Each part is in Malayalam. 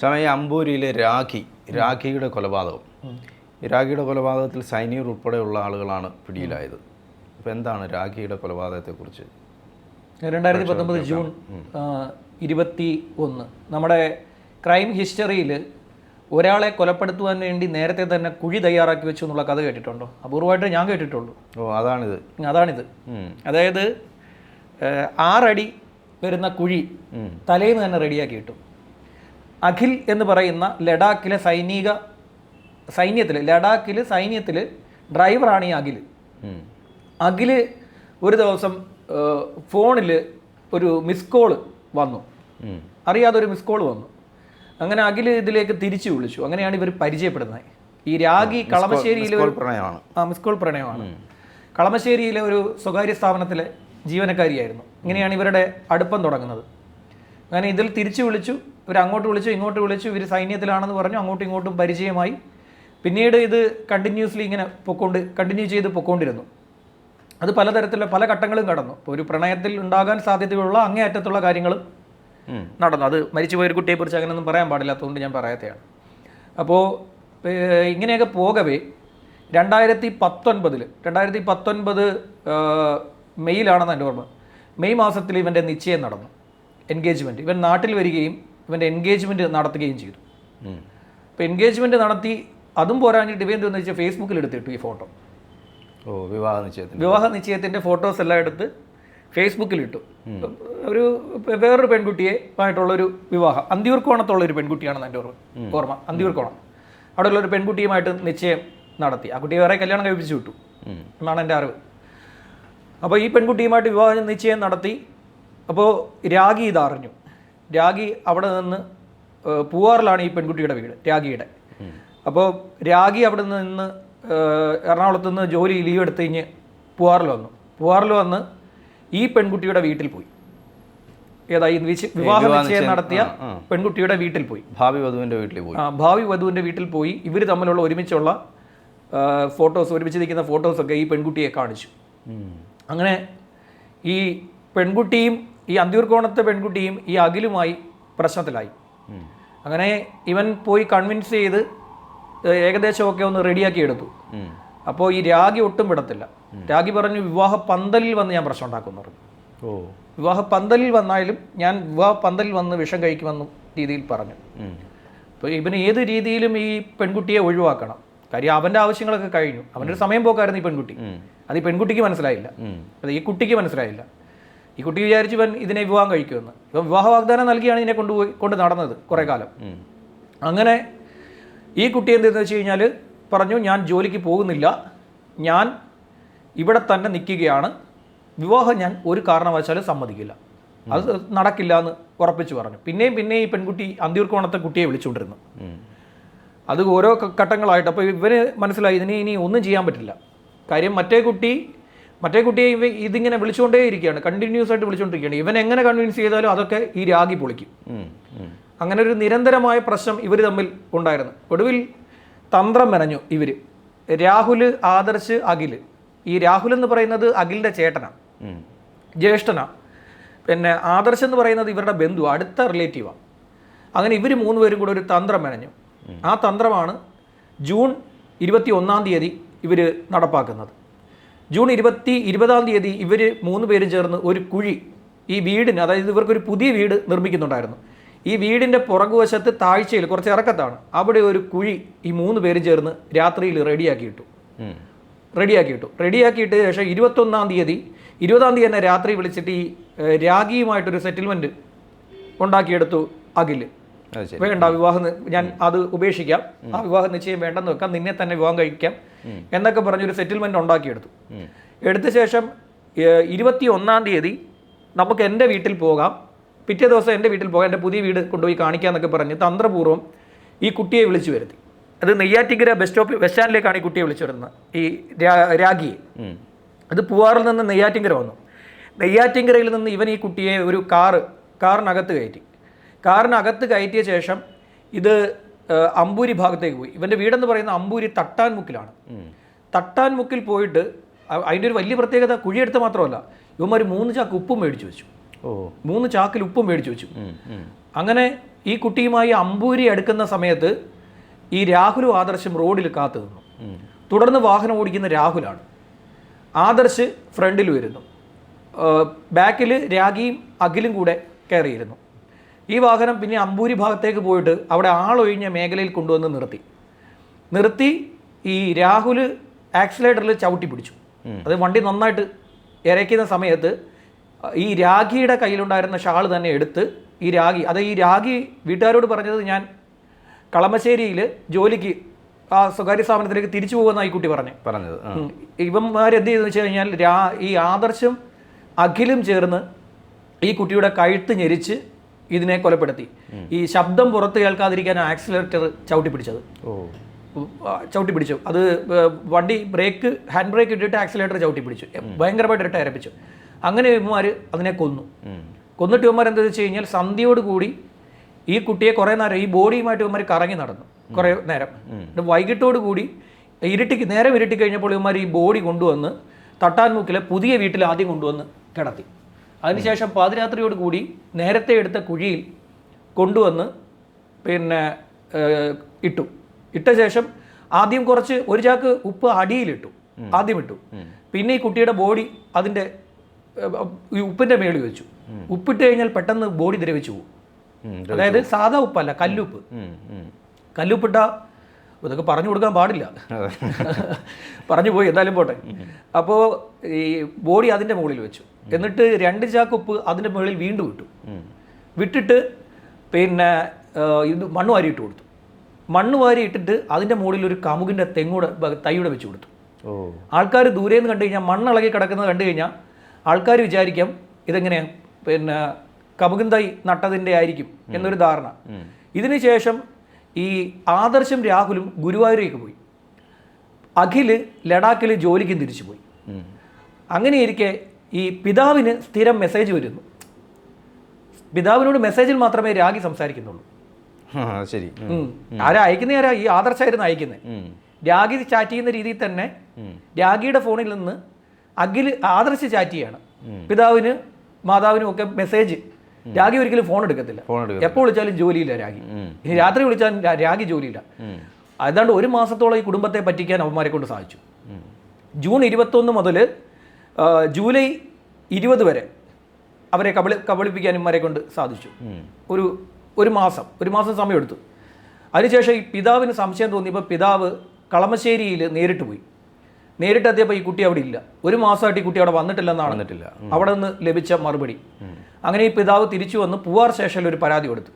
സമയം അമ്പൂരിയിലെ രാഖി രാഖിയുടെ കൊലപാതകം. രാഖിയുടെ കൊലപാതകത്തിൽ സൈനികർ ഉൾപ്പെടെയുള്ള ആളുകളാണ് പിടിയിലായത്. അപ്പോൾ എന്താണ് രാഖിയുടെ കൊലപാതകത്തെക്കുറിച്ച്? രണ്ടായിരത്തി പത്തൊമ്പത് ജൂൺ ഇരുപത്തി ഒന്ന് നമ്മുടെ ക്രൈം ഹിസ്റ്ററിയിൽ ഒരാളെ കൊലപ്പെടുത്തുവാൻ വേണ്ടി നേരത്തെ തന്നെ കുഴി തയ്യാറാക്കി വെച്ചു എന്നുള്ള കഥ കേട്ടിട്ടുണ്ടോ? അപൂർവമായിട്ട് ഞാൻ കേട്ടിട്ടുള്ളൂ. ഓ അതാണിത്. അതാണിത്. അതായത് ആറടി വരുന്ന കുഴി തലേന്ന് തന്നെ റെഡിയാക്കി കിട്ടും അഖിൽ എന്ന് പറയുന്ന ലഡാക്കിലെ സൈനിക സൈന്യത്തിൽ ലഡാക്കിൽ സൈന്യത്തിൽ ഡ്രൈവറാണ് ഈ അഖിൽ. അഖിൽ ഒരു ദിവസം ഫോണിൽ ഒരു മിസ് കോൾ വന്നു. അറിയാതെ ഒരു മിസ് കോൾ വന്നു. അങ്ങനെ അഖിൽ ഇതിലേക്ക് തിരിച്ചു വിളിച്ചു. അങ്ങനെയാണ് ഇവർ പരിചയപ്പെടുന്നത്. ഈ രാഗി കളമശ്ശേരിയിലെ ഒരു പ്രണയമാണ്. ആ മിസ് കോൾ പ്രണയമാണ്. കളമശ്ശേരിയിലെ ഒരു സ്വകാര്യ സ്ഥാപനത്തിലെ ജീവനക്കാരിയായിരുന്നു. ഇങ്ങനെയാണ് ഇവരുടെ അടുപ്പം തുടങ്ങുന്നത്. അങ്ങനെ ഇതിൽ തിരിച്ചു വിളിച്ചു. ഇവർ അങ്ങോട്ട് വിളിച്ചു ഇങ്ങോട്ട് വിളിച്ചു. ഇവർ സൈന്യത്തിലാണെന്ന് പറഞ്ഞു അങ്ങോട്ടും ഇങ്ങോട്ടും പരിചയമായി. പിന്നീട് ഇത് കണ്ടിന്യൂസ്ലി ഇങ്ങനെ പൊക്കൊണ്ട് കണ്ടിന്യൂ ചെയ്ത് പൊക്കോണ്ടിരുന്നു. അത് പലതരത്തിലുള്ള പല ഘട്ടങ്ങളും കടന്നു. ഇപ്പോൾ ഒരു പ്രണയത്തിൽ ഉണ്ടാകാൻ സാധ്യതയുള്ള അങ്ങേയറ്റത്തുള്ള കാര്യങ്ങളും. നടന്നു. അത് മരിച്ചുപോയ ഒരു കുട്ടിയെക്കുറിച്ച് അങ്ങനെയൊന്നും പറയാൻ പാടില്ലാത്തതുകൊണ്ട് ഞാൻ പറയാത്തെയാണ്. അപ്പോൾ ഇങ്ങനെയൊക്കെ പോകവേ രണ്ടായിരത്തി പത്തൊൻപതിൽ രണ്ടായിരത്തി പത്തൊൻപത് മെയ്യിലാണെന്ന് എന്റെ ഓർമ്മ. മെയ് മാസത്തിൽ ഇവന്റെ നിശ്ചയം നടന്നു. എൻഗേജ്മെന്റ്. ഇവൻ നാട്ടിൽ വരികയും ഇവന്റെ എൻഗേജ്മെന്റ് നടത്തുകയും ചെയ്തു. അപ്പോൾ എൻഗേജ്മെന്റ് നടത്തി അതും പോരാഞ്ഞിട്ട് ഇവൻ എന്തെന്ന് വെച്ചാൽ ഫേസ്ബുക്കിൽ എടുത്തിട്ടു ഈ ഫോട്ടോ ഓ വിവാഹ നിശ്ചയത്തിന്റെ വിവാഹ നിശ്ചയത്തിന്റെ ഫോട്ടോസ് എല്ലാം എടുത്ത് ഫേസ്ബുക്കിൽ ഇട്ടു. ഒരു വേറൊരു പെൺകുട്ടിയെ ആയിട്ടുള്ളൊരു വിവാഹം. അന്തിയൂർക്കോണത്തുള്ള ഒരു പെൺകുട്ടിയാണെന്ന് എന്റെ ഓർമ്മ ഓർമ്മ. അന്തിയൂർക്കോണം അവിടെയുള്ള ഒരു പെൺകുട്ടിയുമായിട്ട് നിശ്ചയം നടത്തി. ആ കുട്ടിയെ വേറെ കല്യാണം കഴിപ്പിച്ചു വിട്ടു. എന്നാണ് എന്റെ അറിവ്. അപ്പോൾ ഈ പെൺകുട്ടിയുമായിട്ട് വിവാഹ നിശ്ചയം നടത്തി അപ്പോൾ രാഗി ഇതറിഞ്ഞു. രാഗി അവിടെ നിന്ന് പൂവാറിലാണ് ഈ പെൺകുട്ടിയുടെ വീട് രാഗിയുടെ. അപ്പോൾ രാഗി അവിടെ നിന്ന് എറണാകുളത്ത് നിന്ന് ജോലി ലീവ് എടുത്ത് കഴിഞ്ഞ് പൂവാറിൽ വന്നു. പൂവാറിൽ വന്ന് ഈ പെൺകുട്ടിയുടെ വീട്ടിൽ പോയി. ഏതായി വിവാഹ നിശ്ചയം നടത്തിയ. പെൺകുട്ടിയുടെ വീട്ടിൽ പോയി. ഭാവി വധുവിന്റെ വീട്ടിൽ പോയി. ആ, ഭാവി വധുവിന്റെ വീട്ടിൽ പോയി. ഇവർ തമ്മിലുള്ള ഒരുമിച്ചുള്ള ഫോട്ടോസ് ഒരുമിച്ച് നിൽക്കുന്ന ഫോട്ടോസൊക്കെ ഈ പെൺകുട്ടിയെ കാണിച്ചു. അങ്ങനെ ഈ പെൺകുട്ടിയും ഈ അന്തിയൂർക്കോണത്തെ പെൺകുട്ടിയും ഈ അഖിലുമായി പ്രശ്നത്തിലായി. അങ്ങനെ ഇവൻ പോയി കൺവിൻസ് ചെയ്ത് ഏകദേശമൊക്കെ ഒന്ന് റെഡിയാക്കി എടുത്തു. അപ്പോൾ ഈ രാഗി ഒട്ടും വിടത്തില്ല. രാഗി പറഞ്ഞു വിവാഹ പന്തലിൽ വന്ന് ഞാൻ പ്രശ്നം ഉണ്ടാക്കുന്നു പറഞ്ഞു. ഓ. വിവാഹ പന്തലിൽ വന്നാലും ഞാൻ വിവാഹ പന്തലിൽ വന്ന് വിഷം കഴിക്കുമെന്ന രീതിയിൽ പറഞ്ഞു. അപ്പോൾ ഇവന് ഏത് രീതിയിലും ഈ പെൺകുട്ടിയെ ഒഴിവാക്കണം. കാര്യം അവന്റെ ആവശ്യങ്ങളൊക്കെ കഴിഞ്ഞു. അവന്റെ ഒരു സമയം പോക്കായിരുന്നു ഈ പെൺകുട്ടി. അത് ഈ പെൺകുട്ടിക്ക് മനസ്സിലായില്ല. അത് ഈ കുട്ടിക്ക് മനസ്സിലായില്ല. ഈ കുട്ടി വിചാരിച്ചു ഇവൻ ഇതിനെ വിവാഹം കഴിക്കുമെന്ന്. ഇപ്പം വിവാഹ വാഗ്ദാനം നൽകിയാണ് ഇതിനെ കൊണ്ടുപോയി കൊണ്ട് നടന്നത് കുറേ കാലം. അങ്ങനെ ഈ കുട്ടി എന്തെന്ന് വെച്ച് കഴിഞ്ഞാൽ പറഞ്ഞു ഞാൻ ജോലിക്ക് പോകുന്നില്ല. ഞാൻ ഇവിടെ തന്നെ നിൽക്കുകയാണ്. വിവാഹം ഞാൻ ഒരു കാരണവശാലും സമ്മതിക്കില്ല. അത് നടക്കില്ല എന്ന് ഉറപ്പിച്ചു പറഞ്ഞു. പിന്നെയും പിന്നെയും ഈ പെൺകുട്ടി അന്തിയൂർക്കോണത്തെ കുട്ടിയെ വിളിച്ചുകൊണ്ടിരുന്നു. അത് ഓരോ ഘട്ടങ്ങളായിട്ട്. അപ്പോൾ ഇവന് മനസ്സിലായി ഇതിനെ ഇനി ഒന്നും ചെയ്യാൻ പറ്റില്ല. കാര്യം മറ്റേ കുട്ടി മറ്റേ കുട്ടിയെ ഇവ ഇതിങ്ങനെ വിളിച്ചുകൊണ്ടേ ഇരിക്കുകയാണ് കണ്ടിന്യൂസ് ആയിട്ട് വിളിച്ചുകൊണ്ടിരിക്കുകയാണ്. ഇവൻ എങ്ങനെ കൺവിൻസ് ചെയ്താലും അതൊക്കെ ഈ രാഗി പൊളിക്കും. അങ്ങനെ ഒരു നിരന്തരമായ പ്രശ്നം ഇവർ തമ്മിൽ ഉണ്ടായിരുന്നു. ഒടുവിൽ തന്ത്രം മെനഞ്ഞു ഇവർ രാഹുൽ ആദർശ് അഖിൽ ഈ രാഹുൽ എന്ന് പറയുന്നത് അഖിലിന്റെ ചേട്ടനാണ്. ജ്യേഷ്ഠനാണ് പിന്നെ ആദർശ് എന്ന് പറയുന്നത് ഇവരുടെ ബന്ധു അടുത്ത റിലേറ്റീവാണ് അങ്ങനെ ഇവർ മൂന്ന് പേരും കൂടെ ഒരു തന്ത്രം മെനഞ്ഞു. ആ തന്ത്രമാണ് ജൂൺ ഇരുപത്തി ഒന്നാം തീയതി ഇവർ നടപ്പാക്കുന്നത്. ജൂൺ ഇരുപത്തി ഇരുപതാം തീയതി ഇവർ മൂന്ന് പേരും ചേർന്ന് ഒരു കുഴി ഈ വീടിന് അതായത് ഇവർക്കൊരു പുതിയ വീട് നിർമ്മിക്കുന്നുണ്ടായിരുന്നു. ഈ വീടിന്റെ പുറകുവശത്ത് താഴ്ചയിൽ കുറച്ച് ഇറക്കത്താണ്. അവിടെ ഒരു കുഴി ഈ മൂന്ന് പേരും ചേർന്ന് രാത്രിയിൽ റെഡിയാക്കി ഇട്ടു റെഡിയാക്കി ഇട്ടു റെഡിയാക്കിയിട്ട് ശേഷം ഇരുപത്തൊന്നാം തീയതി ഇരുപതാം തീയതി തന്നെ രാത്രി വിളിച്ചിട്ട് ഈ രാഗിയുമായിട്ടൊരു സെറ്റിൽമെന്റ് ഉണ്ടാക്കിയെടുത്തു അഖിൽ വേണ്ട വിവാഹം ഞാൻ അത് ഉപേക്ഷിക്കാം. ആ വിവാഹ നിശ്ചയം വേണ്ടെന്ന് വെക്കാം. നിന്നെ തന്നെ വിവാഹം കഴിക്കാം. എന്നൊക്കെ പറഞ്ഞൊരു സെറ്റിൽമെന്റ് ഉണ്ടാക്കിയെടുത്തു. എടുത്ത ശേഷം ഇരുപത്തി ഒന്നാം തീയതി നമുക്ക് എന്റെ വീട്ടിൽ പോകാം. പിറ്റേ ദിവസം എന്റെ വീട്ടിൽ പോകാം. എന്റെ പുതിയ വീട് കൊണ്ടുപോയി കാണിക്കാമെന്നൊക്കെ പറഞ്ഞ് തന്ത്രപൂർവം ഈ കുട്ടിയെ വിളിച്ചു വരുത്തി. അത് നെയ്യാറ്റിങ്കര ബസ് സ്റ്റോപ്പിൽ ബസ് സ്റ്റാൻഡിലേക്കാണ് ഈ കുട്ടിയെ വിളിച്ചു വരുന്നത്. ഈ രാഗിയെ. അത് പൂവാറിൽ നിന്ന് നെയ്യാറ്റിങ്കര വന്നു. നെയ്യാറ്റിങ്കരയിൽ നിന്ന് ഇവൻ ഈ കുട്ടിയെ ഒരു കാറ് കാറിനകത്ത് കയറ്റി. കാറിനകത്ത് കയറ്റിയ ശേഷം ഇത് അമ്പൂരി ഭാഗത്തേക്ക് പോയി. ഇവന്റെ വീടെന്ന് പറയുന്ന അമ്പൂരി തട്ടാൻമുക്കിലാണ് തട്ടാൻ തട്ടാൻമുക്കിൽ പോയിട്ട് അതിന്റെ ഒരു വലിയ പ്രത്യേകത കുഴിയെടുത്ത് മാത്രമല്ല ഇവന്മാർ മൂന്ന് ചാക്ക് ഉപ്പും മേടിച്ചു വെച്ചു. ഓ. മൂന്ന് ചാക്കിൽ ഉപ്പും മേടിച്ചു വെച്ചു. അങ്ങനെ ഈ കുട്ടിയുമായി അമ്പൂരി അടുക്കുന്ന സമയത്ത് ഈ രാഹുലും ആദർശും റോഡിൽ കാത്തു നിന്നു. തുടർന്ന് വാഹനം ഓടിക്കുന്ന രാഹുലാണ്. ആദർശ് ഫ്രണ്ടിൽ വരുന്നു ബാക്കിൽ രാഗിയും അഖിലും കൂടെ കയറിയിരുന്നു. ഈ വാഹനം പിന്നെ അമ്പൂരി ഭാഗത്തേക്ക് പോയിട്ട് അവിടെ ആളൊഴിഞ്ഞ മേഖലയിൽ കൊണ്ടുവന്ന് നിർത്തി. നിർത്തി ഈ രാഹുൽ ആക്സിലേറ്ററിൽ ചവിട്ടി പിടിച്ചു. അത് വണ്ടി നന്നായിട്ട് ഇറക്കുന്ന സമയത്ത് ഈ രാഖിയുടെ കയ്യിലുണ്ടായിരുന്ന ഷാൾ തന്നെ എടുത്ത് ഈ രാഖി അത് ഈ രാഖി വീട്ടുകാരോട് പറഞ്ഞത് ഞാൻ കളമശ്ശേരിയിൽ ജോലിക്ക് ആ സ്വകാര്യ സ്ഥാപനത്തിലേക്ക് തിരിച്ചു പോകുമെന്ന് ഈ കുട്ടി പറഞ്ഞു. പറഞ്ഞത് എന്ത് ചെയ്തെന്ന് വെച്ച് കഴിഞ്ഞാൽ രാ ഈ ആദർശം അഖിലും ചേർന്ന് ഈ കുട്ടിയുടെ കഴുത്ത് ഞെരിച്ച് ഇതിനെ കൊലപ്പെടുത്തി. ഈ ശബ്ദം പുറത്ത് കേൾക്കാതിരിക്കാൻ ആക്സിലേറ്റർ ചവിട്ടി പിടിച്ചത്. ചവിട്ടി പിടിച്ചു. അത് വണ്ടി ബ്രേക്ക് ഹാൻഡ് ബ്രേക്ക് ഇട്ടിട്ട് ആക്സിലേറ്റർ ചവിട്ടി പിടിച്ചു. ഭയങ്കരമായിട്ട് ഇട്ട് അരപ്പിച്ചു അങ്ങനെ ഇവന്മാർ അതിനെ കൊന്നു. കൊന്നിട്ട് ഇവന്മാർ എന്താ വെച്ച് കഴിഞ്ഞാൽ സന്ധ്യയോട് കൂടി ഈ കുട്ടിയെ കുറേ നേരം ഈ ബോഡിയുമായിട്ട് ഇവന്മാർ കറങ്ങി നടന്നു. കുറേ നേരം. വൈകിട്ടോട് കൂടി ഇരുട്ടിക്ക് നേരം ഇരുട്ടി കഴിഞ്ഞപ്പോൾ ഇവന്മാർ ഈ ബോഡി കൊണ്ടുവന്ന് തട്ടാൻമുക്കിലെ പുതിയ വീട്ടിൽ ആദ്യം കൊണ്ടുവന്ന് കിടത്തി. അതിനുശേഷം പാതിരാത്രിയോട് കൂടി നേരത്തെ എടുത്ത കുഴിയിൽ കൊണ്ടുവന്ന് പിന്നെ ഇട്ടു. ഇട്ട ശേഷം ആദ്യം കുറച്ച് ഒരു ചാക്ക് ഉപ്പ് അടിയിലിട്ടു. ആദ്യം ഇട്ടു. പിന്നെ ഈ കുട്ടിയുടെ ബോഡി അതിന്റെ ഈ ഉപ്പിന്റെ മേളിൽ വെച്ചു. ഉപ്പിട്ട് കഴിഞ്ഞാൽ പെട്ടെന്ന് ബോഡി ദ്രവിച്ചു പോകും. അതായത് സാധാ ഉപ്പല്ല കല്ലുപ്പ്. ഉം. കല്ലുപ്പിട്ട ഇതൊക്കെ പറഞ്ഞു കൊടുക്കാൻ പാടില്ല. പറഞ്ഞു പോയി എന്തായാലും പോട്ടെ. അപ്പോൾ ഈ ബോഡി അതിന്റെ മുകളിൽ വെച്ചു. എന്നിട്ട് രണ്ട് ചാക്കുപ്പ് അതിന്റെ മുകളിൽ വീണ്ടും ഇട്ടു. വിട്ടിട്ട് പിന്നെ ഇത് മണ്ണ് വാരി ഇട്ട് കൊടുത്തു. മണ്ണ് വാരി ഇട്ടിട്ട് അതിന്റെ മുകളിൽ ഒരു കമുകിന്റെ തെങ്ങൂടെ തൈയുടെ വെച്ച് കൊടുത്തു. ആൾക്കാർ ദൂരെ നിന്ന് കണ്ടു കഴിഞ്ഞാൽ മണ്ണിളകി കിടക്കുന്നത് കണ്ടു കഴിഞ്ഞാൽ ആൾക്കാർ വിചാരിക്കാം ഇതെങ്ങനെ പിന്നെ കമുകിൻ തൈ നട്ടതിന്റെ ആയിരിക്കും എന്നൊരു ധാരണ. ഇതിന് ശേഷം ഈ ആദർശം രാഹുലും ഗുരുവായൂരേക്ക് പോയി. അഖിൽ ലഡാക്കിൽ ജോലിക്ക് തിരിച്ചു പോയി. അങ്ങനെയിരിക്കെ അങ്ങനെ ഇരിക്കെ ഈ പിതാവിന് സ്ഥിരം മെസ്സേജ് വരുന്നു. പിതാവിനോട് മെസ്സേജിൽ മാത്രമേ രാഗി സംസാരിക്കുന്നുള്ളൂ. ശരി. ആരാ അയക്കുന്ന ആരാ? ഈ ആദർശായിരുന്നു അയക്കുന്നത് രാഖി രാഗി ചാറ്റ് ചെയ്യുന്ന രീതിയിൽ തന്നെ രാഗിയുടെ ഫോണിൽ നിന്ന് അഖിൽ ആദർശ് ചാറ്റ് ചെയ്യാണ്. പിതാവിന് മാതാവിനും ഒക്കെ മെസ്സേജ് രാഗി ഒരിക്കലും ഫോൺ എടുക്കത്തില്ല. എപ്പോൾ വിളിച്ചാലും ജോലിയില്ല രാഗി. ഇനി രാത്രി വിളിച്ചാലും രാഗി ജോലിയില്ല. ഉം. ഏതാണ്ട് ഒരു മാസത്തോളം ഈ കുടുംബത്തെ പറ്റിക്കാൻ അവന്മാരെ കൊണ്ട് സാധിച്ചു. ജൂൺ ഇരുപത്തൊന്ന് മുതൽ ജൂലൈ ഇരുപത് വരെ അവരെ കബളി കബളിപ്പിക്കാൻ ഇവന്മാരെ കൊണ്ട് സാധിച്ചു. ഒരു ഒരു മാസം ഒരു മാസം സമയമെടുത്തു. അതിനുശേഷം ഈ പിതാവിന് സംശയം തോന്നിയപ്പോൾ പിതാവ് കളമശ്ശേരിയിൽ നേരിട്ട് പോയി. നേരിട്ട് എത്തിയപ്പോൾ ഈ കുട്ടി അവിടെ ഇല്ല. ഒരു മാസമായിട്ട് ഈ കുട്ടി അവിടെ വന്നിട്ടില്ലെന്നാണ് വന്നിട്ടില്ല. അവിടെ നിന്ന് ലഭിച്ച മറുപടി. അങ്ങനെ ഈ പിതാവ് തിരിച്ചു വന്ന് പൂവാർ സ്റ്റേഷനിൽ ഒരു പരാതി കൊടുത്തു.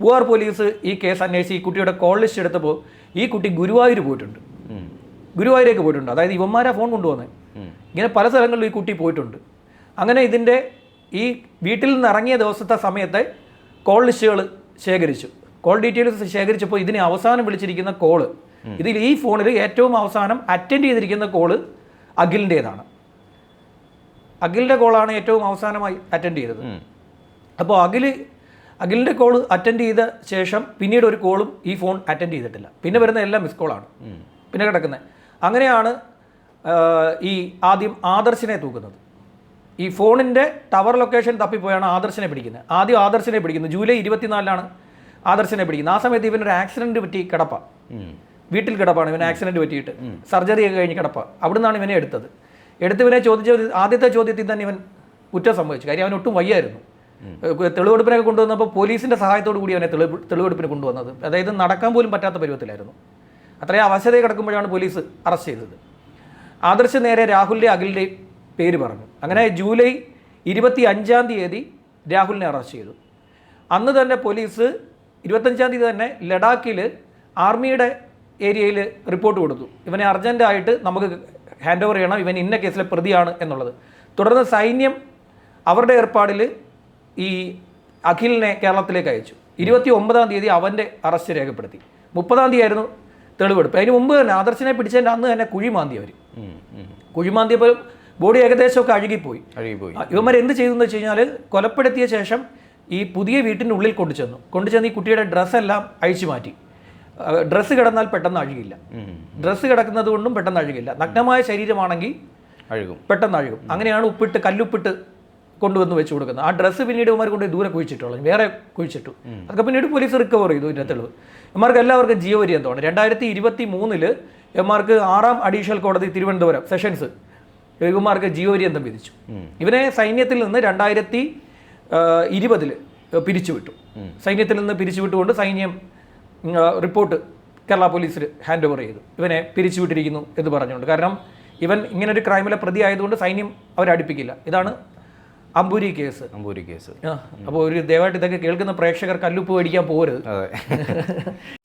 പൂവാർ പോലീസ് ഈ കേസ് അന്വേഷിച്ച് ഈ കുട്ടിയുടെ കോൾ ലിസ്റ്റ് എടുത്തപ്പോൾ ഈ കുട്ടി ഗുരുവായൂർ പോയിട്ടുണ്ട്. ഗുരുവായൂരേക്ക് പോയിട്ടുണ്ട്. അതായത് ഇവന്മാരാ ഫോൺ കൊണ്ടുവന്നത്. ഇങ്ങനെ പല സ്ഥലങ്ങളിലും ഈ കുട്ടി പോയിട്ടുണ്ട്. അങ്ങനെ ഇതിന്റെ ഈ വീട്ടിൽ നിന്ന് ഇറങ്ങിയ ദിവസത്തെ സമയത്തെ കോൾ ലിസ്റ്റുകൾ ശേഖരിച്ചു. കോൾ ഡീറ്റെയിൽസ് ശേഖരിച്ചപ്പോൾ ഇതിനെ അവസാനം വിളിച്ചിരിക്കുന്ന കോൾ ഇതിൽ ഈ ഫോണിൽ ഏറ്റവും അവസാനം അറ്റൻഡ് ചെയ്തിരിക്കുന്ന കോൾ അഖിലിന്റേതാണ്. അഖിലിന്റെ കോളാണ് ഏറ്റവും അവസാനമായി അറ്റൻഡ് ചെയ്തത്. അപ്പോൾ അഖിൽ അഖിലിന്റെ കോൾ അറ്റൻഡ് ചെയ്ത ശേഷം പിന്നീട് ഒരു കോളും ഈ ഫോൺ അറ്റൻഡ് ചെയ്തിട്ടില്ല. പിന്നെ വരുന്ന എല്ലാം മിസ് കോളാണ് പിന്നെ കിടക്കുന്നത്. അങ്ങനെയാണ് ഈ ആദ്യം ആദർശിനെ തൂക്കുന്നത്. ഈ ഫോണിന്റെ ടവർ ലൊക്കേഷൻ തപ്പിപ്പോയാണ് ആദർശിനെ പിടിക്കുന്നത്. ആദ്യം ആദർശിനെ പിടിക്കുന്നത് ജൂലൈ ഇരുപത്തിനാലിലാണ് ആദർശിനെ പിടിക്കുന്നത്. ആ സമയത്ത് ഇവനൊരു ആക്സിഡന്റ് പറ്റി കിടപ്പ. ഉം. വീട്ടിൽ കിടപ്പാണ് ഇവന് ആക്സിഡന്റ് പറ്റിയിട്ട് സർജറി ഒക്കെ കഴിഞ്ഞ് കിടപ്പ. അവിടുന്നാണ് ഇവനെ എടുത്തത്. എടുത്ത് ഇവനെ ചോദിച്ച ആദ്യത്തെ ചോദ്യത്തിൽ തന്നെ ഇവൻ കുറ്റം സംഭവിച്ചു. കാര്യം അവൻ ഒട്ടും വയ്യായിരുന്നു. തെളിവെടുപ്പിനൊക്കെ കൊണ്ടുവന്നപ്പോൾ പോലീസിന്റെ സഹായത്തോടു കൂടി അവനെ തെളിവ് തെളിവെടുപ്പിന് കൊണ്ടുവന്നത്. അതായത് നടക്കാൻ പോലും പറ്റാത്ത പരുവത്തിലായിരുന്നു. അത്രയും അവശതയെ കിടക്കുമ്പോഴാണ് പോലീസ് അറസ്റ്റ് ചെയ്തത്. ആദർശ് നേരെ രാഹുലിന്റെ അഖിലിന്റെയും പേര് പറഞ്ഞു. അങ്ങനെ ജൂലൈ ഇരുപത്തി അഞ്ചാം തീയതി രാഹുലിനെ അറസ്റ്റ് ചെയ്തു. അന്ന് തന്നെ പോലീസ് ഇരുപത്തഞ്ചാം തീയതി തന്നെ ലഡാക്കിൽ ആർമിയുടെ ഏരിയയിൽ റിപ്പോർട്ട് കൊടുത്തു. ഇവനെ അർജന്റായിട്ട് നമുക്ക് ഹാൻഡ് ഓവർ ചെയ്യണം. ഇവൻ ഇന്ന കേസിലെ പ്രതിയാണ് എന്നുള്ളത്. തുടർന്ന് സൈന്യം അവരുടെ ഏർപ്പാടിൽ ഈ അഖിലിനെ കേരളത്തിലേക്ക് അയച്ചു. ഇരുപത്തി ഒമ്പതാം തീയതി അവന്റെ അറസ്റ്റ് രേഖപ്പെടുത്തി. മുപ്പതാം തീയതി ആയിരുന്നു തെളിവെടുപ്പ്. അതിന് മുമ്പ് തന്നെ ആദർശിനെ പിടിച്ചതിന്റെ അന്ന് തന്നെ കുഴി മാന്തി അവർ കുഴിമാന്തിയപ്പോൾ ബോഡി ഏകദേശമൊക്കെ അഴുകിപ്പോയി. അഴുകിപ്പോയി. ഇവന്മാർ എന്ത് ചെയ്തു എന്ന് വെച്ച് കഴിഞ്ഞാൽ കൊലപ്പെടുത്തിയ ശേഷം ഈ പുതിയ വീട്ടിന്റെ ഉള്ളിൽ കൊണ്ടുചെന്നു. കൊണ്ടുചെന്ന് ഈ കുട്ടിയുടെ ഡ്രസ്സെല്ലാം അഴിച്ചു മാറ്റി. ഡ്രസ്സ് കിടന്നാൽ പെട്ടെന്ന് അഴുകില്ല. ഡ്രസ്സ് കിടക്കുന്നത് കൊണ്ടും പെട്ടെന്ന് അഴുകില്ല. നഗ്നമായ ശരീരമാണെങ്കിൽ അഴുകും. പെട്ടെന്ന് അഴുകും. അങ്ങനെയാണ് ഉപ്പിട്ട് കല്ലുപ്പിട്ട് കൊണ്ടുവന്ന് വെച്ച് കൊടുക്കുന്നത്. ആ ഡ്രസ്സ് പിന്നീട് ഇവന്മാർ കൊണ്ട് ദൂരെ കുഴിച്ചിട്ടുള്ളൂ. വേറെ കുഴിച്ചിട്ടു. അതൊക്കെ പിന്നീട് പോലീസ് റിക്കവർ ചെയ്തു ഇതിന്റെ തെളിവ് ഇവന്മാർക്ക് എല്ലാവർക്കും ജീവപര്യന്തമാണ്. രണ്ടായിരത്തി ഇരുപത്തി മൂന്നിൽ ഇവന്മാർക്ക് ആറാം അഡീഷണൽ കോടതി തിരുവനന്തപുരം സെഷൻസ് ഇവന്മാർക്ക് ജീവപര്യന്തം വിധിച്ചു. ഇവനെ സൈന്യത്തിൽ നിന്ന് രണ്ടായിരത്തി ഇരുപതിൽ പിരിച്ചുവിട്ടു. സൈന്യത്തിൽ നിന്ന് പിരിച്ചുവിട്ടുകൊണ്ട് സൈന്യം റിപ്പോർട്ട് കേരള പോലീസിൽ ഹാൻഡ് ഓവർ ചെയ്തു. ഇവനെ പിരിച്ചുവിട്ടിരിക്കുന്നു എന്ന് പറഞ്ഞുകൊണ്ട്. കാരണം ഇവൻ ഇങ്ങനെ ഒരു ക്രൈമിലെ പ്രതി ആയതുകൊണ്ട് സൈന്യം അവരെ അടുപ്പിക്കില്ല. ഇതാണ് അമ്പൂരി കേസ്. അമ്പൂരി കേസ്. അപ്പോൾ ഒരു ദയവായിട്ട് ഇതൊക്കെ കേൾക്കുന്ന പ്രേക്ഷകർ കല്ലുപ്പ് മേടിക്കാൻ പോരുത്